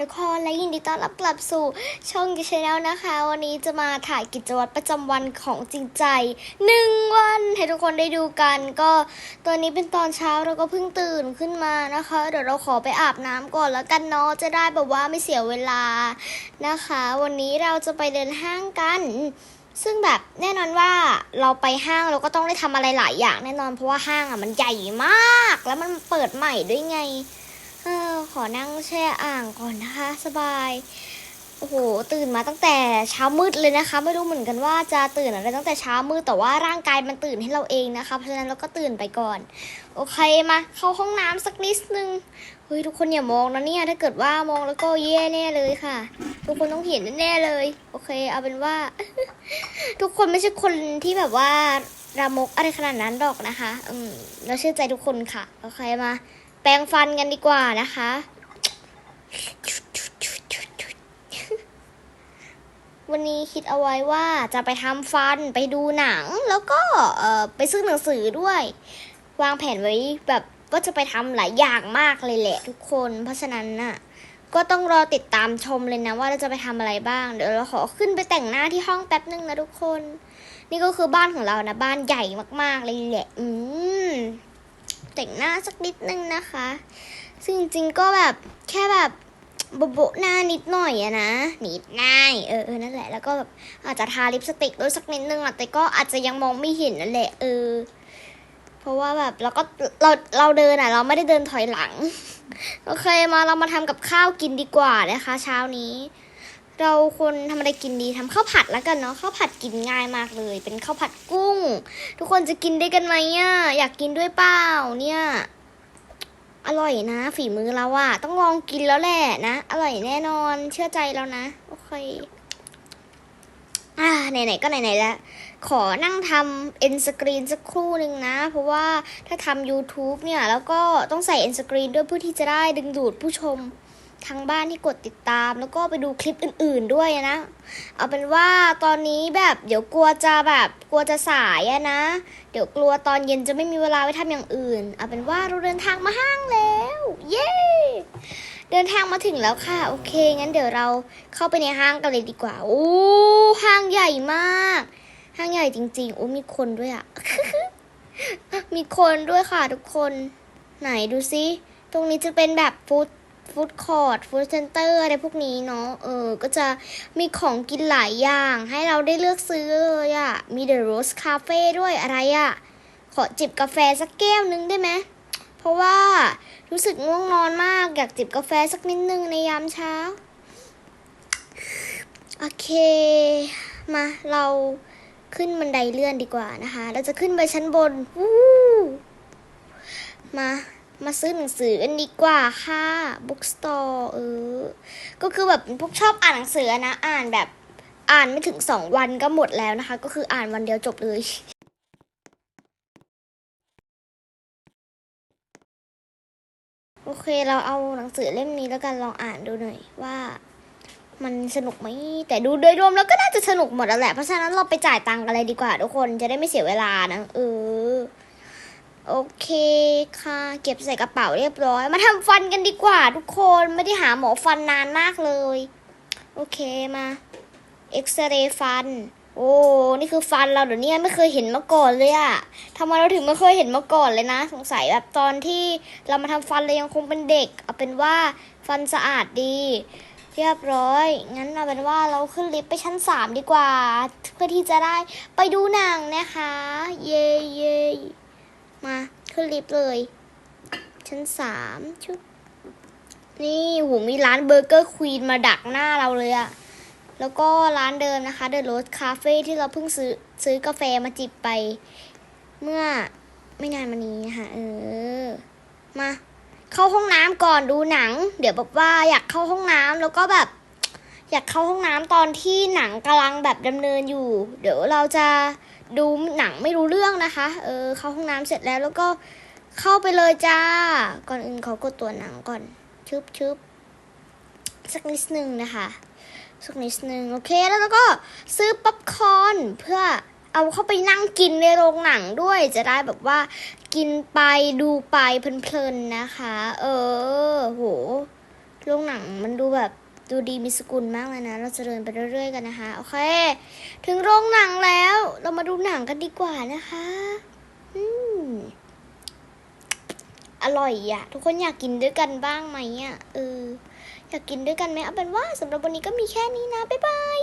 ทุกคนและยินดีต้อนรับกลับสู่ช่องกิชแนลนะคะ วันนี้จะมาถ่ายกิจวัตรประจำวันของจริงใจหนึ่งวันให้ทุกคนได้ดูกัน ก็ตอนนี้เป็นตอนเช้าเราก็เพิ่งตื่นขึ้นมานะคะ เดี๋ยวเราขอไปอาบน้ำก่อนแล้วกันเนาะจะได้แบบว่าไม่เสียเวลานะคะ วันนี้เราจะไปเดินห้างกันซึ่งแบบแน่นอนว่าเราไปห้างเราก็ต้องได้ทำอะไรหลายอย่างแน่นอนเพราะว่าห้างอะมันใหญ่มาก แล้วมันเปิดใหม่ด้วยไง เออขอนั่งแช่อ่างก่อนนะคะสบาย โอ้โห ตื่นมาตั้งแต่เช้ามืดเลยนะคะ ไม่รู้เหมือนกันว่าจะตื่นอะไรตั้งแต่เช้ามืดแต่ว่าร่างกายมันตื่นให้เราเองนะคะ เพราะฉะนั้นเราก็ตื่นไปก่อน โอเคมา เข้าห้องน้ำสักนิดนึงเฮ้ยทุกคนอย่ามองนะเนี่ยถ้าเกิดว่ามองแล้วก็แย่แน่เลยค่ะ ทุกคนต้องเห็นแน่เลย โอเค เอาเป็นว่า ทุกคนไม่ใช่คนที่แบบว่ารามกอะไรขนาดนั้นหรอกนะคะ อืมเราเชื่อใจทุกคนค่ะ โอเคมา แปรงฟันกันดีกว่านะคะ วันนี้คิดเอาไว้ว่าจะไปทำฟันไปดูหนัง แล้วก็ไปซื้อหนังสือด้วย วางแผนไว้แบบว่าจะไปทำหลายอย่างมากเลยแหละทุกคน เพราะฉะนั้นน่ะก็ต้องรอติดตามชมเลยนะว่าเราจะไปทำอะไรบ้าง เดี๋ยวเราขอขึ้นไปแต่งหน้าที่ห้องแป๊บนึงนะทุกคน นี่ก็คือบ้านของเรานะ บ้านใหญ่มากๆเลยแหละ อืม แต่งหน้าสักนิดนึงนะคะ ซึ่งจริงๆก็แบบแค่แบบโบโบะหน้านิดหน่อยอะนะ นิดหน้ายเออเออนั่นแหละ แล้วก็แบบอาจจะทาลิปสติกด้วยสักนิดนึงอะแต่ก็อาจจะยังมองไม่เห็นนั่นแหละเออ เพราะว่าแบบเราก็เราเราเดินอะเราไม่ได้เดินถอยหลัง โอเคมาเรามาทำกับข้าวกินดีกว่านะคะ เช้านี้ เราควรทำอะไรกินดีทำข้าวผัดแล้วกันเนาะข้าวผัดกินง่ายมากเลย เป็นข้าวผัดกุ้ง ทุกคนจะกินได้กันไหมอะอยากกินด้วยเปล่าเนี่ย อร่อยนะ ฝีมือเราอะต้องลองกินแล้วแหละนะ อร่อยแน่นอนเชื่อใจแล้วนะ โอเคอ่าไหนๆก็ไหนๆแล้ว ขอนั่งทำ end screen สักครู่หนึ่งนะ เพราะว่าถ้าทำ YouTube เนี่ย แล้วก็ต้องใส่ end screen ด้วยเพื่อที่จะได้ดึงดูดผู้ชม ทางบ้านที่กดติดตาม แล้วก็ไปดูคลิปอื่น ๆด้วยนะ เอาเป็นว่าตอนนี้แบบเดี๋ยวกลัวจะแบบกลัวจะสายอะนะ เดี๋ยวกลัวตอนเย็นจะไม่มีเวลาไปทำอย่างอื่น เอาเป็นว่าเราเดินทางมาห้างแล้ว เย้เดินทางมาถึงแล้วค่ะ โอเค งั้นเดี๋ยวเราเข้าไปในห้างกันเลยดีกว่า โอ้ห้างใหญ่มาก ห้างใหญ่จริง ๆ โอ้มีคนด้วยอะมีคนด้วยค่ะทุกคน ไหนดูซิ ตรงนี้จะเป็นแบบฟู้ด ฟู้ดคอร์ทฟู้ดเซ็นเตอร์อะไรพวกนี้เนาะเออ ก็จะมีของกินหลายอย่าง ให้เราได้เลือกซื้อเลยอะมี The Rose Cafe ด้วยอะไรอะขอจิบกาแฟสักแก้วนึงได้ไหมเพราะว่ารู้สึกง่วงนอนมาก อยากจิบกาแฟสักนิดนึงในยามเช้า โอเค มาเราขึ้นบันไดเลื่อนดีกว่านะคะ เราจะขึ้นไปชั้นบนวู้มา มาซื้อหนังสือกันดีกว่าค่ะบุ๊กสตอร์เออ ก็คือแบบพวกชอบอ่านหนังสือนะอ่านแบบอ่านไม่ถึงสองวันก็หมดแล้วนะคะ ก็คืออ่านวันเดียวจบเลยโอเคเราเอาหนังสือเล่มนี้แล้วกันลองอ่านดูหน่อยว่า มันสนุกไหมแต่ดูโดยรวมแล้วก็น่าจะสนุกหมดแล้วแหละเพราะฉะนั้นเราไปจ่ายตังค์กันเลยดีกว่าทุกคนจะได้ไม่เสียเวลานะเออ โอเคค่ะ เก็บใส่กระเป๋าเรียบร้อย มาทำฟันกันดีกว่า ทุกคนไม่ได้หาหมอฟันนานมากเลย โอเคมาเอ็กซเรย์ฟัน โอ้ นี่คือฟันเราเดี๋ยวนี้ไม่เคยเห็นมาก่อนเลยอะทำไมเราถึงไม่เคยเห็นมาก่อนเลยนะ สงสัยแบบตอนที่เรามาทำฟันเรายังคงเป็นเด็ก เอาเป็นว่าฟันสะอาดดี เรียบร้อย งั้นเอาเป็นว่าเราขึ้นลิฟต์ไปชั้นสามดีกว่า เพื่อที่จะได้ไปดูหนังนะคะ เย่เย่ มาขึ้นลิฟต์เลย ชั้นสามชุบนี่หูมีร้านเบอร์เกอร์ควีนมาดักหน้าเราเลยอะแล้วก็ร้านเดิมนะคะ The Rose Cafe ที่เราเพิ่งซื้อซื้อกาแฟมาจิบไป เมื่อไม่นานมานี้นะคะเออ มา เข้าห้องน้ำก่อนดูหนัง เดี๋ยวแบบว่าอยากเข้าห้องน้ำแล้วก็แบบ อยากเข้าห้องน้ำตอนที่หนังกำลังแบบดำเนินอยู่ เดี๋ยวเราจะ ดูหนังไม่รู้เรื่องนะคะ เออเข้าห้องน้ำเสร็จแล้วแล้วก็เข้าไปเลยจ้า ก่อนอื่นเขากดตัวหนังก่อนชึบชึบสักนิดนึงนะคะสักนิดนึงโอเคแล้วเราก็ซื้อป๊อปคอร์นเพื่อเอาเข้าไปนั่งกินในโรงหนังด้วย จะได้แบบว่ากินไปดูไปเพลินๆนะคะ เออโหโรงหนังมันดูแบบ ดูดีมีสกุลมากเลยนะ เราจะเดินไปเรื่อยๆกันนะคะ โอเค ถึงโรงหนังแล้ว เรามาดูหนังกันดีกว่านะคะอืมอร่อยอะทุกคนอยากกินด้วยกันบ้างไหมอะเออ อยากกินด้วยกันไหมเอาเป็นว่าสำหรับวันนี้ก็มีแค่นี้นะ บ๊ายบาย